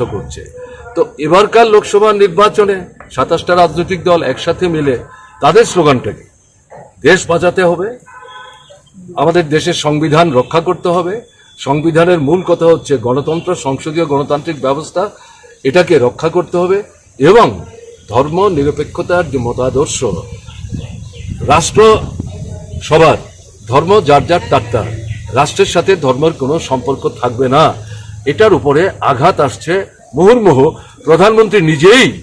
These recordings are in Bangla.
করছে। তো এবারকার লোকসভা নির্বাচনে সাতাশটা রাজনৈতিক দল একসাথে মিলে তাদের স্লোগানটাকে, দেশ বাঁচাতে হবে, আমাদের দেশের সংবিধান রক্ষা করতে হবে, সংবিধানের মূল কথা হচ্ছে গণতন্ত্র, সংসদীয় গণতান্ত্রিক ব্যবস্থা, এটাকে রক্ষা করতে হবে এবং ধর্ম, নিরপেক্ষতার যে মতাদর্শ রাষ্ট্র সবার ধর্ম যার যার তার তার, রাষ্ট্রের সাথে ধর্মের কোনো সম্পর্ক থাকবে না। এটার উপরে আঘাত আসছে মুহুর্মুহ। প্রধানমন্ত্রী নিজেই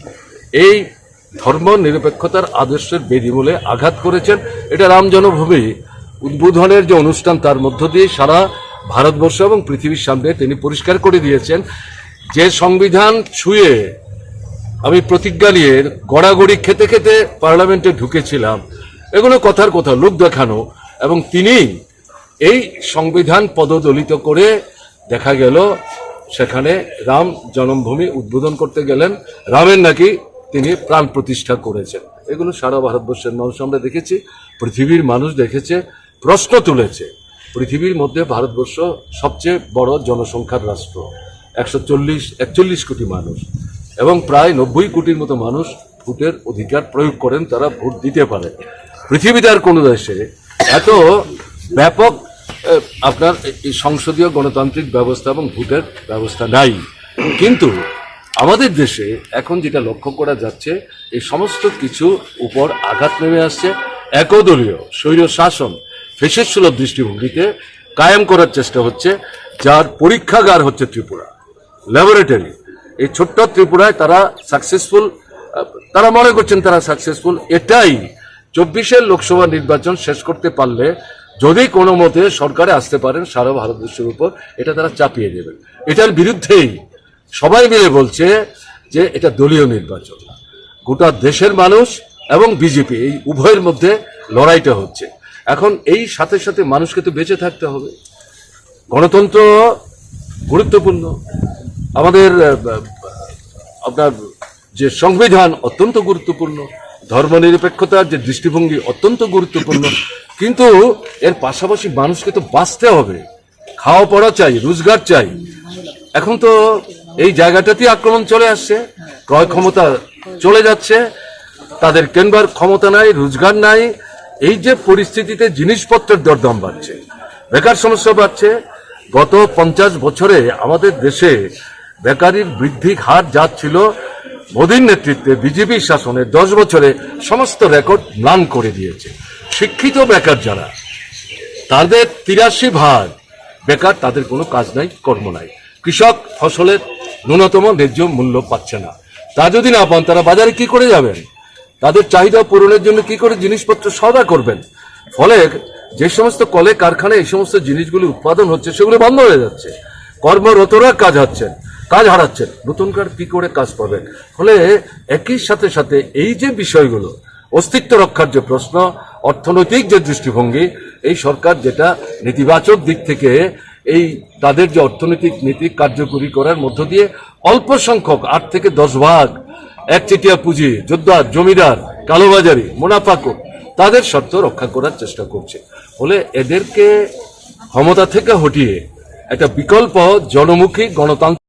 এই ধর্ম নিরপেক্ষতার আদর্শের বেদিমূলে আঘাত করেছেন। এটা রাম জন্মভূমি। উদ্বোধনের যে অনুষ্ঠান, তার মধ্য দিয়ে সারা ভারতবর্ষ এবং পৃথিবীর সামনে তিনি পরিষ্কার করে দিয়েছেন যে সংবিধান ছুঁয়ে আমি প্রতিজ্ঞা নিয়ে গড়াগড়ি খেতে খেতে পার্লামেন্টে ঢুকেছিলাম। এগুলো কথার কথা, লোক দেখানো। এবং তিনি এই সংবিধান পদদলিত করে দেখা গেল, সেখানে রাম জন্মভূমি উদ্বোধন করতে গেলেন। রামের নাকি তিনি প্রাণ প্রতিষ্ঠা করেছেন। এগুলো সারা ভারতবর্ষের মানুষ আমরা দেখেছি, পৃথিবীর মানুষ দেখেছে, প্রশ্ন তুলেছে। পৃথিবীর মধ্যে ভারতবর্ষ সবচেয়ে বড় জনসংখ্যার রাষ্ট্র। একশো চল্লিশ, একচল্লিশ কোটি মানুষ এবং প্রায় নব্বই কোটির মতো মানুষ ভোটের অধিকার প্রয়োগ করেন, তারা ভোট দিতে পারে। পৃথিবীতে আর কোনো দেশে এত ব্যাপক আপনার এই সংসদীয় গণতান্ত্রিক ব্যবস্থা এবং ভোটের ব্যবস্থা নাই। কিন্তু আমাদের দেশে এখন যেটা লক্ষ্য করা যাচ্ছে এই সমস্ত কিছু উপর আঘাত নেমে আসছে। একদলীয় স্বৈর শাসন ফেসের সুলভ দৃষ্টিভঙ্গিতে কায়েম করার চেষ্টা হচ্ছে, যার পরীক্ষাগার হচ্ছে ত্রিপুরা। ল্যাবরেটরি, এই ছোট্ট ত্রিপুরায় তারা সাকসেসফুল তারা মনে করছেন তারা সাকসেসফুল এটাই চব্বিশের লোকসভা নির্বাচন শেষ করতে পারলে যদি কোনো মতে সরকারে আসতে পারেন সারা ভারতবর্ষের উপর, এটা তারা চাপিয়ে দেবেন। এটার বিরুদ্ধেই সবাই মিলে বলছে যে এটা দলীয় নির্বাচন। গোটা দেশের মানুষ এবং বিজেপি, এই উভয়ের মধ্যে লড়াইটা হচ্ছে। এখন এই সাথে সাথে মানুষকে তো বেঁচে থাকতে হবে। গণতন্ত্র গুরুত্বপূর্ণ। আমাদের আপনার যে সংবিধান অত্যন্ত গুরুত্বপূর্ণ। ধর্মনিরপেক্ষতার যে দৃষ্টিভঙ্গি অত্যন্ত গুরুত্বপূর্ণ। কিন্তু এর পাশাপাশি মানুষকে তো বাঁচতে হবে। খাওয়া পড়া চাই, রোজগার চাই। এখন তো এই জায়গাটাতেই আক্রমণ চলে আসছে। ক্রয় ক্ষমতা চলে যাচ্ছে। তাদের কেনবার ক্ষমতা নাই, রোজগার নাই। এই যে পরিস্থিতিতে জিনিসপত্রের দরদাম বাড়ছে, বেকার সমস্যা বাড়ছে। গত পঞ্চাশ বছরে আমাদের দেশে বেকারির বৃদ্ধি হার যা ছিল মোদীর নেতৃত্বে বিজেপি শাসনে দশ বছরে সমস্ত রেকর্ড ম্লান করে দিয়েছে। শিক্ষিত বেকার যারা, তাদের তিরাশি ভাগ বেকার, তাদের কোনো কাজ নাই, কর্ম নাই। কৃষক ফসলের ন্যূনতম ন্যায্য মূল্য পাচ্ছে না। তা যদি না পান, তারা বাজারে কি করে যাবেন? তাদের চাহিদা পূরণের জন্য কি করে জিনিসপত্র সদা করবেন? ফলে যে সমস্ত কলে কারখানায় এই সমস্ত জিনিসগুলি উৎপাদন হচ্ছে, সেগুলো বন্ধ হয়ে যাচ্ছে। কর্মরতরা কাজ হচ্ছেন কাজ হারাচ্ছেন নতুনকার কি করে কাজ পাবেন ফলে একই সাথে সাথে এই যে বিষয়গুলো, অস্তিত্ব রক্ষার যে প্রশ্ন, অর্থনৈতিক যে দৃষ্টিভঙ্গি, এই সরকার যেটা নেতিবাচক দিক থেকে এই তাদের যে অর্থনৈতিক নীতি কার্যকরী করার মধ্য দিয়ে অল্প সংখ্যক, আট থেকে দশ ভাগ একচেটিয়া পুঁজি যোদ্ধার জমিদার, কালোবাজারি মুনাফাকো তাদের শর্ত রক্ষা করার চেষ্টা করছে। ফলে এদেরকে ক্ষমতা থেকে হটিয়ে একটা বিকল্প জনমুখী গণতান্ত্রিক